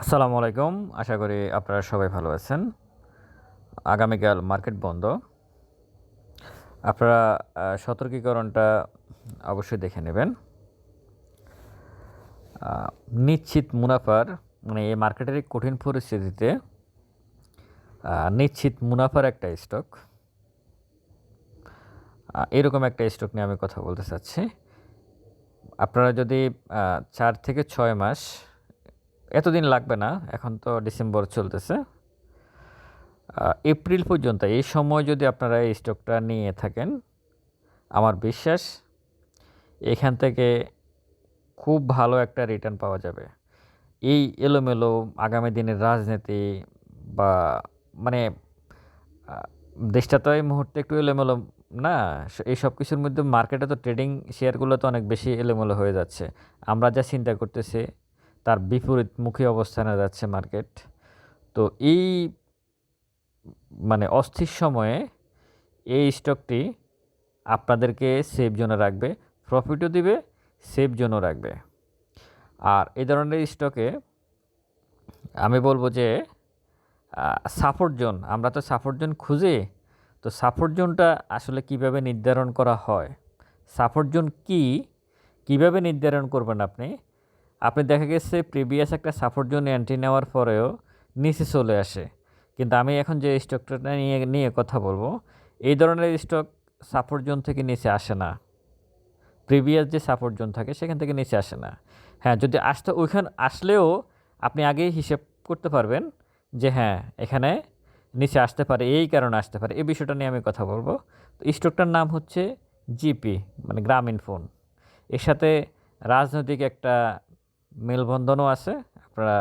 আসসালামু আলাইকুম। আশা করি আপনারা সবাই ভালো আছেন। আগামীকাল মার্কেট বন্ধ। আপনারা সতর্কীকরণটা অবশ্যই দেখে নেবেন। নিশ্চিত মুনাফার মানে এই মার্কেটের কঠিন পরিস্থিতিতে নিশ্চিত মুনাফার একটা স্টক এরকম একটা স্টক নিয়ে আমি কথা বলতে চাচ্ছি। আপনারা যদি চার থেকে ছয় মাস এতদিন লাগবে না, এখন তো ডিসেম্বর চলতেছে। এপ্রিল পর্যন্ত, এই সময় যদি আপনারা এই স্টকটা নিয়ে থাকেন, আমার বিশ্বাস এখান থেকে খুব ভালো একটা রিটার্ন পাওয়া যাবে। এই এলোমেলো আগামী দিনের রাজনীতি বা মানে দেশটা তো এই মুহূর্তে একটু এলোমেলো না এই সব কিছুর মধ্যে মার্কেটে তো ট্রেডিং শেয়ারগুলো তো অনেক বেশি এলোমেলো হয়ে যাচ্ছে। আমরা যা চিন্তা করতেছি তার বিপরীতমুখী অবস্থানে যাচ্ছে মার্কেট। তো এই মানে অস্থির সময়ে এই স্টকটি আপনাদেরকে সেফ জোনে রাখবে, প্রফিটও দিবে, সেফ জোনও রাখবে। আর এই ধরনের স্টকে আমি বলব যে সাপোর্ট জোন আমরা তো সাপোর্ট জোন খুঁজে, তো সাপোর্ট জোনটা আসলে কীভাবে নির্ধারণ করা হয়? সাপোর্ট জোন কি? কীভাবে নির্ধারণ করবেন আপনি? আপনি দেখা গেছে প্রিভিয়াস একটা সাপোর্ট জোন এন্ট্রি নেওয়ার পরেও নিচে চলে আসে। কিন্তু আমি এখন যে স্টকটা নিয়ে নিয়ে কথা বলব, এই ধরনের স্টক সাপোর্ট জোন থেকে নিচে আসে না। প্রিভিয়াস যে সাপোর্ট জোন থাকে, সেখান থেকে নিচে আসে না। হ্যাঁ যদি আসতে, ওইখান আসলেও আপনি আগেই হিসেব করতে পারবেন যে হ্যাঁ এখানে নিচে আসতে পারে, এই কারণে আসতে পারে। এই বিষয়টা নিয়ে আমি কথা বলব। তো স্টকটার নাম হচ্ছে জিপি মানে গ্রামীণ ফোন। এর সাথে রাজনৈতিক একটা মেলবন্ধনও আছে, আপনারা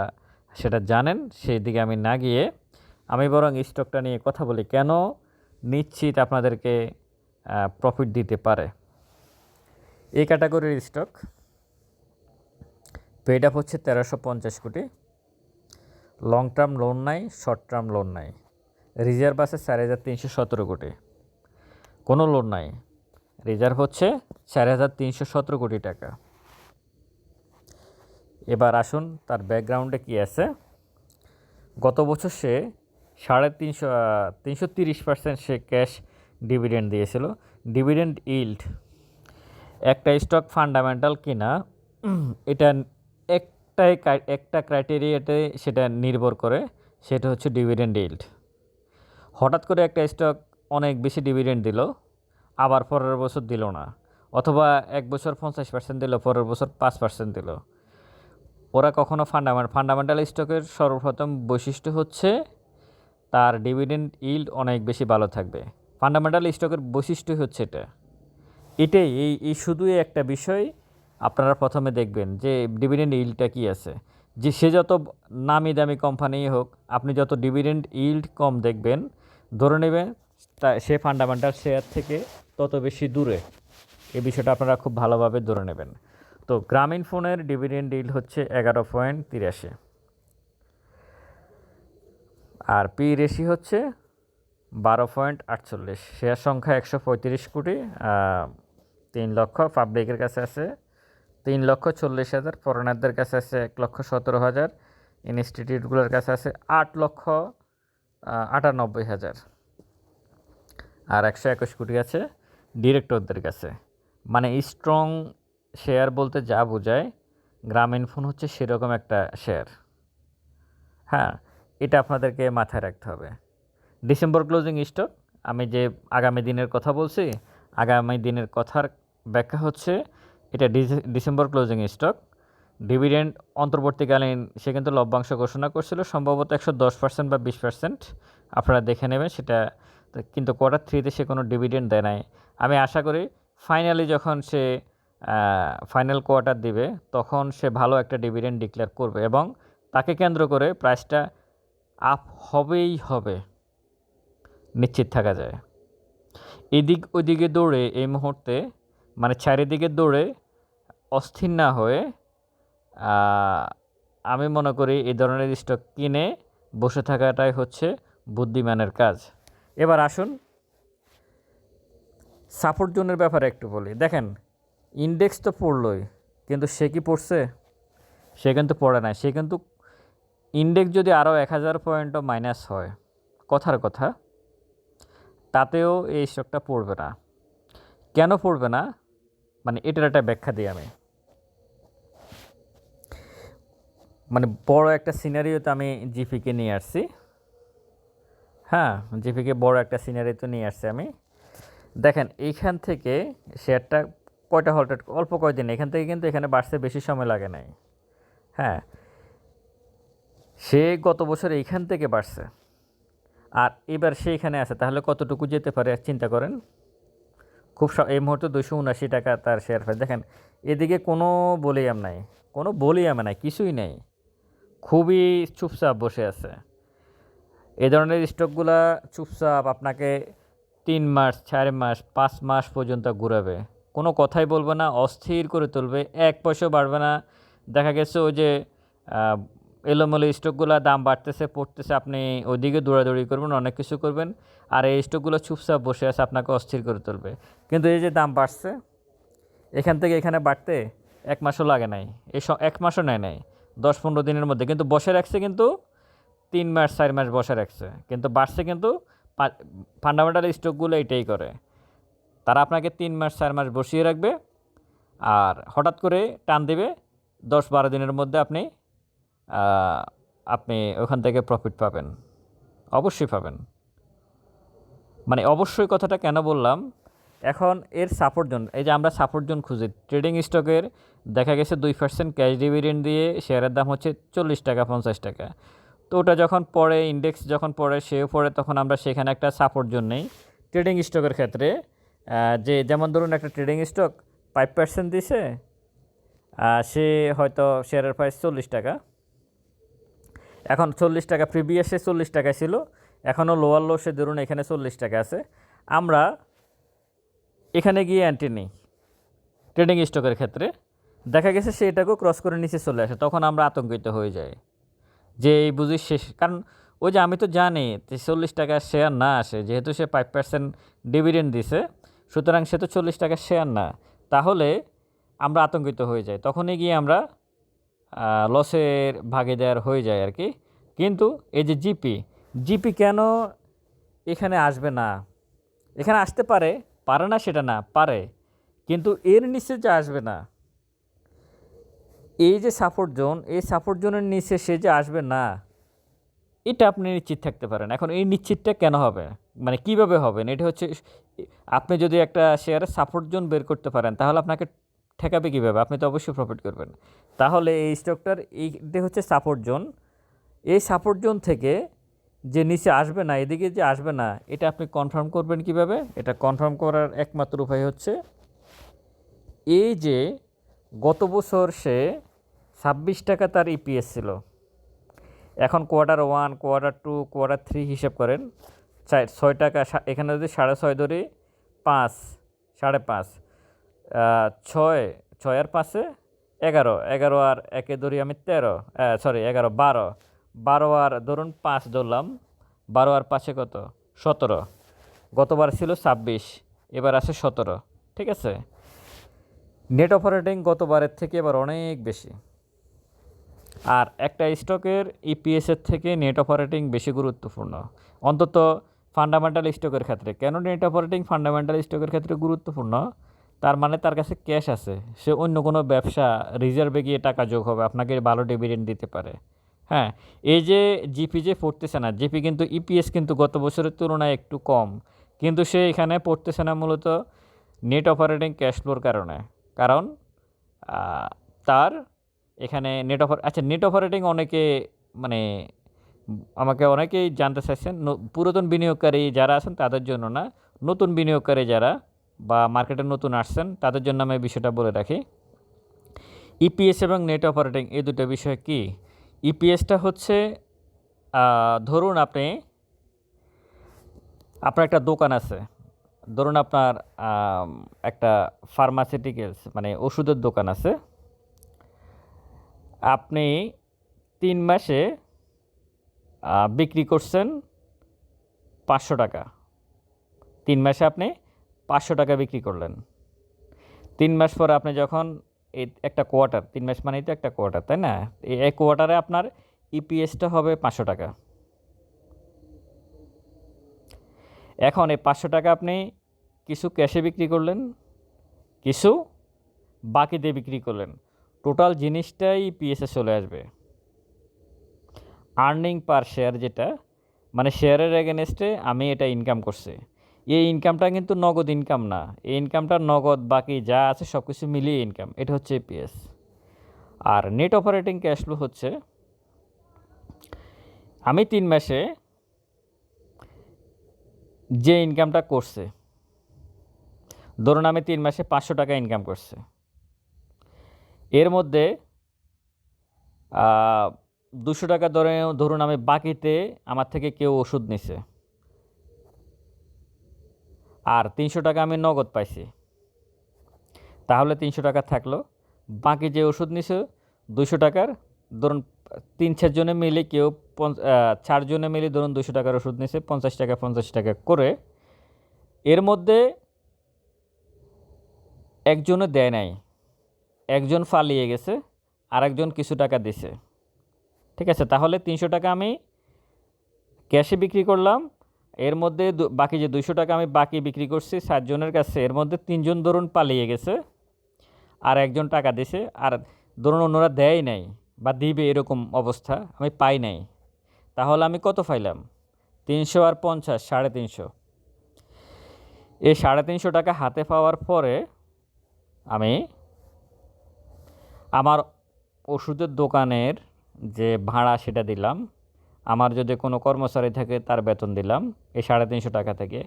সেটা জানেন, সেই দিকে আমি না গিয়ে আমি বরং স্টকটা নিয়ে কথা বলি, কেন নিশ্চিত আপনাদেরকে প্রফিট দিতে পারে। এই ক্যাটাগরির স্টক পেড আপ হচ্ছে তেরোশো পঞ্চাশ কোটি। লং টার্ম লোন নাই শর্ট টার্ম লোন নাই। রিজার্ভ আছে চার হাজার তিনশো সতেরো কোটি। কোনো লোন নাই। রিজার্ভ হচ্ছে চার হাজার তিনশো সতেরো কোটি টাকা। এবার আসুন তার ব্যাকগ্রাউন্ডে কী আছে? গত বছর সে সাড়ে তিনশো তিনশো তিরিশ পার্সেন্ট সে ক্যাশ ডিভিডেন্ড দিয়েছিল। ডিভিডেন্ড ইল্ড একটা স্টক ফান্ডামেন্টাল কিনা, এটা একটাই একটা ক্রাইটেরিয়াতে সেটা নির্ভর করে, সেটা হচ্ছে ডিভিডেন্ড ইল্ড। হঠাৎ করে একটা স্টক অনেক বেশি ডিভিডেন্ড দিল, আবার পরের বছর দিল না, অথবা এক বছর পঞ্চাশ পার্সেন্ট দিল, পরের বছর পাঁচ পার্সেন্ট দিল। ওরা কখনো ফান্ডামেন্ট ফান্ডামেন্টাল স্টকের সর্বপ্রথম বৈশিষ্ট্য হচ্ছে তার ডিভিডেন্ড ইল্ড অনেক বেশি ভালো থাকবে। ফান্ডামেন্টাল স্টকের বৈশিষ্ট্য হচ্ছে এটা। এটাই, এই এই শুধুই একটা বিষয়। আপনারা প্রথমে দেখবেন যে ডিভিডেন্ড ইল্ডটা কী আছে। যে সে যত নামি দামি কোম্পানি হোক, আপনি যত ডিভিডেন্ড ইল্ড কম দেখবেন, ধরে নেবেন তা সে ফান্ডামেন্টাল শেয়ার থেকে তত বেশি দূরে। এই বিষয়টা আপনারা খুব ভালোভাবে ধরে নেবেন। তো গ্রামীণ ফোনের ডিভিডেন্ড ইল্ড হচ্ছে এগারো পয়েন্ট তিরাশি। আর পি রেশি হচ্ছে বারো পয়েন্ট আটচল্লিশ। শেয়ার সংখ্যা একশো পঁয়ত্রিশ কোটি তিন লক্ষ পাবলিকের কাছে আছে, তিন লক্ষ চল্লিশ হাজার ফরেনারদের কাছে আছে এক লক্ষ সতেরো হাজার, ইনস্টিটিউটগুলোর কাছে আছে আট লক্ষ আটানব্বই হাজার। আর একশো একুশ কোটি আছে ডিরেক্টরদের কাছে। মানে স্ট্রং শেয়ার বলতে যা বোঝায়, গ্রামীণ ফোন হচ্ছে সেরকম একটা শেয়ার হ্যাঁ এটা আপনাদেরকে মাথায় রাখতে হবে। ডিসেম্বর ক্লোজিং স্টক আমি যে আগামী দিনের কথা বলছি, আগামী দিনের কথার ব্যাখ্যা হচ্ছে, এটা ডিসে- ডিসেম্বর ক্লোজিং স্টক ডিভিডেন্ড অন্তর্বর্তীকালীন সে কিন্তু লভ্যাংশ ঘোষণা করছিল, সম্ভবত একশো দশ পার্সেন্ট বা বিশ পার্সেন্ট আপনারা দেখে নেবেন সেটা, কিন্তু কোয়ার্টার থ্রিতে সে কোনো ডিভিডেন্ড দেয় নাই। আমি আশা করি ফাইনালি যখন সে ফাইনাল কোয়ার্টার দিবে, তখন সে ভালো একটা ডিভিডেন্ড ডিক্লেয়ার করবে এবং তাকে কেন্দ্র করে প্রাইসটা আপ হবেই হবে, নিশ্চিত থাকা যায়। এদিক ওইদিকে দৌড়ে এই মুহূর্তে মানে চারিদিকে দৌড়ে অস্থির না হয়ে আমি মনে করি এই ধরনের স্টক কিনে বসে থাকাটাই হচ্ছে বুদ্ধিমানের কাজ। এবার আসুন সাপোর্ট জোনের ব্যাপারে একটু বলি। দেখেন ইন্ডেক্স তো পড়লই, কিন্তু সে কি পড়ছে? সে কিন্তু পড়ে না সে কিন্তু ইন্ডেক্স যদি আরও এক হাজার পয়েন্টও মাইনাস হয়, কথার কথা, তাতেও এই স্টকটা পড়বে না। কেন পড়বে না? মানে এটার একটা ব্যাখ্যা দিই আমি। মানে বড় একটা সিনারিওতে আমি জিপিকে নিয়ে আসছি। হ্যাঁ জিপিকে বড় একটা সিনারিতে নিয়ে আসছি আমি। দেখেন, এইখান থেকে শেয়ারটা কয়টা হল্টেড অল্প কয়দিন, এখান থেকে কিন্তু এখানে বাড়তে বেশি সময় লাগে নাই। হ্যাঁ সে গত বছর এইখান থেকে বাড়ছে। আর এবার সে এখানে আছে, তাহলে কতটুকু যেতে পারে চিন্তা করেন? খুব এই মুহূর্তে দুশো উনাশি টাকা তার শেয়ার প্রাইস দেখেন, এদিকে কোনো বলিয়াম নাই, কোনো বলিয়াম নাই, কিছুই নেই। খুবই চুপচাপ বসে আছে। এ ধরনের স্টকগুলা চুপচাপ আপনাকে তিন মাস, চার মাস, পাঁচ মাস পর্যন্ত ঘুরাবে। কোনো কথাই বলবে না, অস্থির করে তুলবে, এক পয়সা বাড়বে না। দেখা গেছে ওই যে এলোমেলো স্টকগুলো দাম বাড়তেছে, পড়তেছে, আপনি ওইদিকে দৌড়াদৌড়ি করবেন, অনেক কিছু করবেন, আর এই স্টকগুলো চুপচাপ বসে আছে, আপনাকে অস্থির করে তুলবে। কিন্তু এই যে দাম বাড়ছে, এখান থেকে এখানে বাড়তে এক মাসও লাগে নাই, এই এক মাসও নেয় নাই, দশ পনেরো দিনের মধ্যে। কিন্তু বসে রাখছে কিন্তু তিন মাস, চার মাস বসে রাখছে। কিন্তু বাড়ছে কিন্তু ফান্ডামেন্টাল স্টকগুলো এটাই করে। তারা আপনাকে তিন মাস, চার মাস বসিয়ে রাখবে আর হঠাৎ করে টান দেবে। দশ বারো দিনের মধ্যে আপনি আপনি ওখান থেকে প্রফিট পাবেন। অবশ্যই পাবেন। মানে অবশ্যই কথাটা কেন বললাম? এখন এর সাপোর্ট জোন এই যে আমরা সাপোর্ট জোন খুঁজি ট্রেডিং স্টকের দেখা গেছে দুই পার্সেন্ট ক্যাশ ডিভিডেন্ড দিয়ে শেয়ারের দাম হচ্ছে চল্লিশ টাকা, পঞ্চাশ টাকা। তো ওটা যখন পড়ে ইন্ডেক্স যখন পড়ে, সেও পড়ে, তখন আমরা সেখানে একটা সাপোর্ট জোন নেই। ট্রেডিং স্টকের ক্ষেত্রে যে যেমন ধরুন একটা ট্রেডিং স্টক ফাইভ পার্সেন্ট দিছে সে হয়তো শেয়ারের প্রাইস চল্লিশ টাকা। এখন চল্লিশ টাকা প্রিভিয়াসে চল্লিশ টাকা ছিল এখনও লোয়ার লো সে ধরুন এখানে চল্লিশ টাকা আছে। আমরা এখানে গিয়ে অ্যান্টি নিই ট্রেডিং স্টকের ক্ষেত্রে। দেখা গেছে সে এটাকেও ক্রস করে নিচে চলে আসে, তখন আমরা আতঙ্কিত হয়ে যাই যে এই বুঝি শেষ। কারণ ওই যে আমি তো জানি চল্লিশ টাকা শেয়ার না আসে, যেহেতু সে ফাইভ পার্সেন্ট ডিভিডেন্ড দিছে সুতরাং সে তো চল্লিশ টাকার শেয়ার না। তাহলে আমরা আতঙ্কিত হয়ে যাই। তখনই গিয়ে আমরা লসের ভাগিদার হয়ে যায় আর কি। কিন্তু এই যে জিপি জিপি কেন এখানে আসবে না? এখানে আসতে পারে পারে না সেটা না, পারে। কিন্তু এর নিচে যে আসবে না, এই যে সাপোর্ট জোন এই সাপোর্ট জোনের নিচে সে যে আসবে না এটা আপনি নিশ্চিত থাকতে পারেন। এখন এই নিশ্চিতটা কেন হবে? মানে কীভাবে হবে? এটা হচ্ছে, আপনি যদি একটা শেয়ারের সাপোর্ট জোন বের করতে পারেন, তাহলে আপনাকে ঠেকাবে কীভাবে? আপনি তো অবশ্যই প্রফিট করবেন। তাহলে এই স্টকটার এইটা হচ্ছে সাপোর্ট জোন এই সাপোর্ট জোন থেকে যে নিচে আসবে না, এদিকে যে আসবে না, এটা আপনি কনফার্ম করবেন কীভাবে? এটা কনফার্ম করার একমাত্র উপায় হচ্ছে, এই যে গত বছর সে ছাব্বিশ টাকা তার ইপিএস ছিল। এখন quarter one quarter two quarter three হিসেব করেন। চার, ছয় টাকা এখানে যদি সাড়ে ছয় ধরি, পাঁচ, সাড়ে পাঁচ ছয় ছয় আর পাঁচে এগারো এগারো আর একে ধরি আমি তেরো সরি এগারো, বারো বারো আর ধরুন পাঁচ ধরলাম, বারো আর পাঁচে কত? সতেরো। গতবার ছিল ছাব্বিশ, এবার আছে সতেরো, ঠিক আছে? নেট অপারেটিং গতবারের থেকে এবার অনেক বেশি। আর একটা স্টকের ইপিএসের থেকে নেট অপারেটিং বেশি গুরুত্বপূর্ণ। অন্তত ফান্ডামেন্টাল স্টকের ক্ষেত্রে। কেন নেট অপারেটিং ফান্ডামেন্টাল স্টকের ক্ষেত্রে গুরুত্বপূর্ণ? তার মানে তার কাছে ক্যাশ আছে। সে অন্য কোনো ব্যবসা রিজার্ভে গিয়ে টাকা যোগ হবে, আপনাকে ভালো ডিভিডেন্ড দিতে পারে। হ্যাঁ এই যে জিপি যে পড়তেছে না জিপি কিন্তু ইপিএস কিন্তু গত বছরের তুলনায় একটু কম। কিন্তু সে এখানে পড়তেছে না মূলত নেট অপারেটিং ক্যাশ ফ্লোর কারণে। কারণ তার এখানে নেট অফার আচ্ছা নেট অপারেটিং অনেকে মানে আমাকে অনেকেই জানতে চাইছেন পুরাতন বিনিয়োগকারী যারা আছেন তাদের জন্য না, নতুন বিনিয়োগকারী যারা বা মার্কেটে নতুন আসছেন তাদের জন্য আমি বিষয়টা বলে রাখি। ইপিএস এবং নেট অপারেটিং এই দুটো বিষয় কি? ইপিএসটা হচ্ছে ধরুন আপনি, আপনার একটা দোকান আছে, ধরুন আপনার একটা ফার্মাসিউটিক্যালস মানে ওষুধের দোকান আছে আপনি তিন মাসে বিক্রি করছেন পাঁচশো টাকা। তিন মাসে আপনি পাঁচশো টাকা বিক্রি করলেন। তিন মাস পরে আপনি যখন এই একটা কোয়ার্টার, তিন মাস মানেই তো একটা কোয়ার্টার, তাই না? এই কোয়ার্টারে আপনার ইপিএসটা হবে পাঁচশো টাকা। এখন এই পাঁচশো টাকা আপনি কিছু ক্যাশে বিক্রি করলেন, কিছু বাকি দিয়ে বিক্রি করলেন। টোটাল জিনিসটাই ইপিএসে চলে আসবে। আর্নিং পার শেয়ার যেটা মানে শেয়ারের এগেনস্টে আমি এটা ইনকাম করছি। এই ইনকামটা কিন্তু নগদ ইনকাম না। এই ইনকামটা নগদ, বাকি যা আছে সব কিছু মিলিয়ে ইনকাম এটা হচ্ছে ইপিএস আর নেট অপারেটিং ক্যাশ ফ্লো হচ্ছে, আমি তিন মাসে যে ইনকামটা করছে, ধরুন আমি তিন মাসে পাঁচশো টাকা ইনকাম করছে। এর মধ্যে দুশো টাকা ধরে, ধরুন আমি বাকিতে আমার থেকে কেউ ওষুধ নিছে। আর তিনশো টাকা আমি নগদ পাইছি। তাহলে তিনশো টাকা থাকল। বাকি যে ওষুধ নিছে, দুশো টাকার, ধরুন তিন চারজনে মিলে কেউ চারজনে মিলে ধরুন দুশো টাকার ওষুধ নিছে, পঞ্চাশ টাকা পঞ্চাশ টাকা করে, এর মধ্যে একজনে দেয় নাই। একজন ফালিয়ে গেছে, আরেকজন কিছু টাকা দিছে। ঠিক আছে, তাহলে তিনশো টাকা আমি ক্যাশে বিক্রি করলাম। এর মধ্যে বাকি যে দুইশো টাকা আমি বাকি বিক্রি করছি সাতজনের কাছে, এর মধ্যে তিনজন ধরুন পালিয়ে গেছে, আর একজন টাকা দিছে, আর ধরুন অন্যরা দেয় নাই বা দিবে এরকম অবস্থা, আমি পাই নাই। তাহলে আমি কত পাইলাম? তিনশো আর পঞ্চাশ, সাড়ে তিনশো। এই সাড়ে তিনশো টাকা হাতে পাওয়ার পরে আমি আমার ওষুধের দোকানের যে ভাড়া সেটা দিলাম। আমার যদি কোনো কর্মচারী থাকে তার বেতন দিলাম, এই সাড়ে তিনশো টাকা থেকে।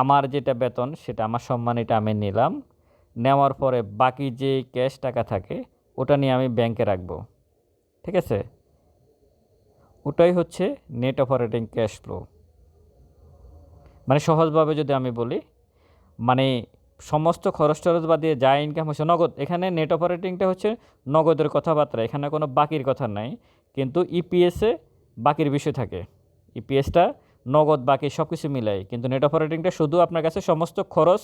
আমার যেটা বেতন সেটা আমার সম্মানিটা আমি নিলাম। নেওয়ার পরে বাকি যে ক্যাশ টাকা থাকে, ওটা নিয়ে আমি ব্যাংকে রাখব। ঠিক আছে? ওটাই হচ্ছে নেট অপারেটিং ক্যাশ ফ্লো মানে সহজভাবে যদি আমি বলি মানে সমস্ত খরচ টরচ বাদ দিয়ে যা ইনকাম হচ্ছে নগদ। এখানে নেট অপারেটিংটা হচ্ছে নগদের কথাবার্তা এখানে কোনো বাকির কথা নাই। কিন্তু ইপিএসে বাকির বিষয় থাকে। ইপিএসটা নগদ বাকি সব কিছু মিলাই। কিন্তু নেট অপারেটিংটা শুধু আপনার কাছে সমস্ত খরচ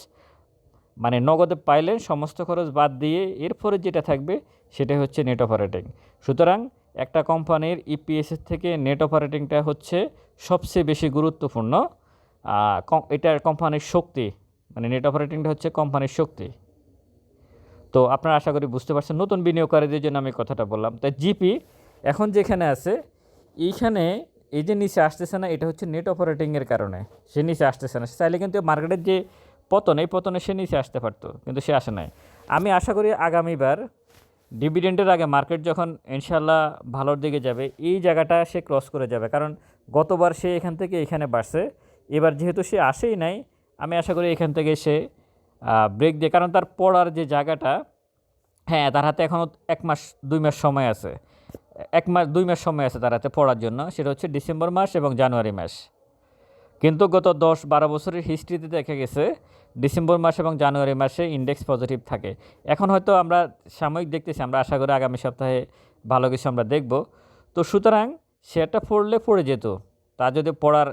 মানে নগদে পাইলেন সমস্ত খরচ বাদ দিয়ে এরপরে যেটা থাকবে সেটা হচ্ছে নেট অপারেটিং সুতরাং একটা কোম্পানির ইপিএসের থেকে নেট অপারেটিংটা হচ্ছে সবচেয়ে বেশি গুরুত্বপূর্ণ। আহ, কম- এটা কোম্পানির শক্তি মানে নেট অপারেটিংটা হচ্ছে কোম্পানির শক্তি। তো আপনারা আশা করি বুঝতে পারছেন, নতুন বিনিয়োগকারীদের জন্য আমি কথাটা বললাম। তাই জিপি এখন যেখানে আছে, এইখানে এই যে নিচে আসতেছে না, এটা হচ্ছে নেট অপারেটিংয়ের কারণে। সে নিচে আসতেছে না। সে চাইলে কিন্তু মার্কেটের যে পতন, এই পতনে সে নিচে আসতে পারতো, কিন্তু সে আসে নাই। আমি আশা করি আগামীবার ডিভিডেন্টের আগে মার্কেট যখন ইনশাল্লাহ ভালোর দিকে যাবে, এই জায়গাটা সে ক্রস করে যাবে। কারণ গতবার সে এখান থেকে এখানে বাড়ছে, এবার যেহেতু সে আসেই নাই আমি আশা করি এখান থেকে সে ব্রেক দিয়ে, কারণ তার পড়ার যে জায়গাটা হ্যাঁ তার হাতে এখনও এক মাস, দুই মাস সময় আছে। এক মাস, দুই মাস সময় আছে তার হাতে পড়ার জন্য। সেটা হচ্ছে ডিসেম্বর মাস এবং জানুয়ারি মাস। কিন্তু গত দশ, বারো বছরের হিস্ট্রিতে দেখা গেছে, ডিসেম্বর মাস এবং জানুয়ারি মাসে ইন্ডেক্স পজিটিভ থাকে। এখন হয়তো আমরা সাময়িক দেখতেছি, আমরা আশা করি আগামী সপ্তাহে ভালো কিছু আমরা দেখব। তো সুতরাং শেয়ারটা পড়লে পড়ে যেত। তা যদি পড়ার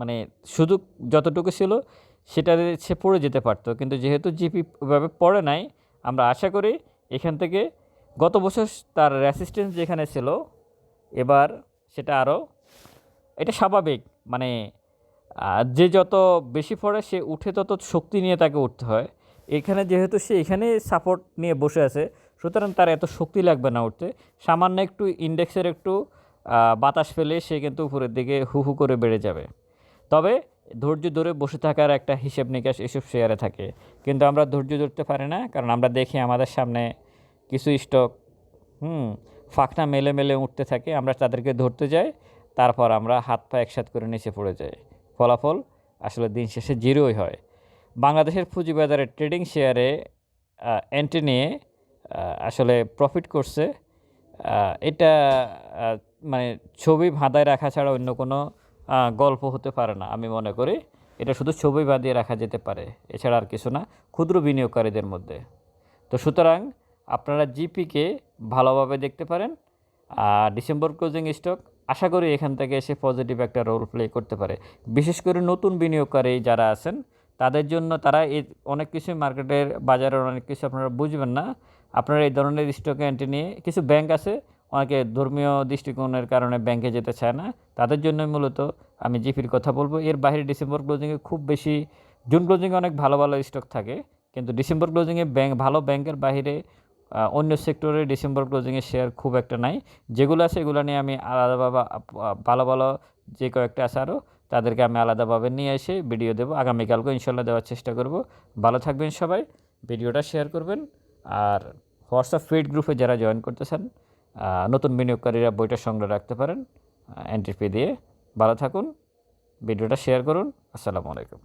মানে সুযোগ যতটুকু ছিল সেটা সে পড়ে যেতে পারতো। কিন্তু যেহেতু জিপি ওইভাবে পড়ে নাই, আমরা আশা করি এখান থেকে গত বছর তার রেসিস্টেন্স যেখানে ছিল, এবার সেটা আরও, এটা স্বাভাবিক। মানে যে যত বেশি পড়ে, সে উঠে তত শক্তি নিয়ে তাকে উঠতে হয়। এখানে যেহেতু সে এখানে সাপোর্ট নিয়ে বসে আছে, সুতরাং তার এত শক্তি লাগবে না উঠতে। সামান্য একটু ইন্ডেক্সের একটু বাতাস ফেলে সে কিন্তু উপরের দিকে হু হু করে বেড়ে যাবে। তবে ধৈর্য ধরে বসে থাকার একটা হিসেব নিকাশ এসব শেয়ারে থাকে। কিন্তু আমরা ধৈর্য ধরতে পারি না, কারণ আমরা দেখি আমাদের সামনে কিছু স্টক হুম, ফাঁকনা মেলে মেলে উঠতে থাকে, আমরা তাদেরকে ধরতে যাই, তারপর আমরা হাত পা একসাথ করে নিচে পড়ে যাই। ফলাফল আসলে দিন শেষে জিরোই হয়। বাংলাদেশের পুঁজিবাজারে ট্রেডিং শেয়ারে এন্ট্রি নিয়ে আসলে প্রফিট করছে। এটা মানে ছবি ভাঁদায় রাখা ছাড়া অন্য কোনো গল্প হতে পারে না, আমি মনে করি। এটা শুধু ছবি বাঁধিয়ে রাখা যেতে পারে, এছাড়া আর কিছু না, ক্ষুদ্র বিনিয়োগকারীদের মধ্যে। তো সুতরাং আপনারা জিপিকে ভালোভাবে দেখতে পারেন আর ডিসেম্বর ক্লোজিং স্টক, আশা করি এখান থেকে এসে পজিটিভ একটা রোল প্লে করতে পারে। বিশেষ করে নতুন বিনিয়োগকারী যারা আছেন, তাদের জন্য তারা এই অনেক কিছুই মার্কেটের বাজারের অনেক কিছু আপনারা বুঝবেন না। আপনারা এই ধরনের স্টকে এন্ট্রি নিয়ে কিছু ব্যাংক আছে অনেকে ধর্মীয় দৃষ্টিকোণের কারণে ব্যাংকে যেতে চায় না। তাদের জন্য মূলত আমি জিপির কথা বলব। এর বাইরে ডিসেম্বর ক্লোজিংয়ে খুব বেশি জুন ক্লোজিংয়ে অনেক ভালো ভালো স্টক থাকে। কিন্তু ডিসেম্বর ক্লোজিংয়ে ব্যাংক ভালো ব্যাংকের বাইরে অন্য সেক্টরে ডিসেম্বর ক্লোজিংয়ের শেয়ার খুব একটা নাই। যেগুলো আছে এগুলো নিয়ে আমি আলাদাভাবে ভালো ভালো যে কয়েকটা আছে আরও তাদেরকে আমি আলাদাভাবে নিয়ে এসে ভিডিও দেবো। আগামীকালকে ইনশাল্লাহ দেওয়ার চেষ্টা করব। ভালো থাকবেন সবাই। ভিডিওটা শেয়ার করবেন। আর হোয়াটসঅ্যাপ ফিড গ্রুপে যারা জয়েন করতে আহ, নতুন বিনিয়োগকারীরা বইটা সংগ্রহ রাখতে পারেন এন্ট্রি ফি দিয়ে। ভালো থাকুন, ভিডিওটা শেয়ার করুন। আসসালামু আলাইকুম।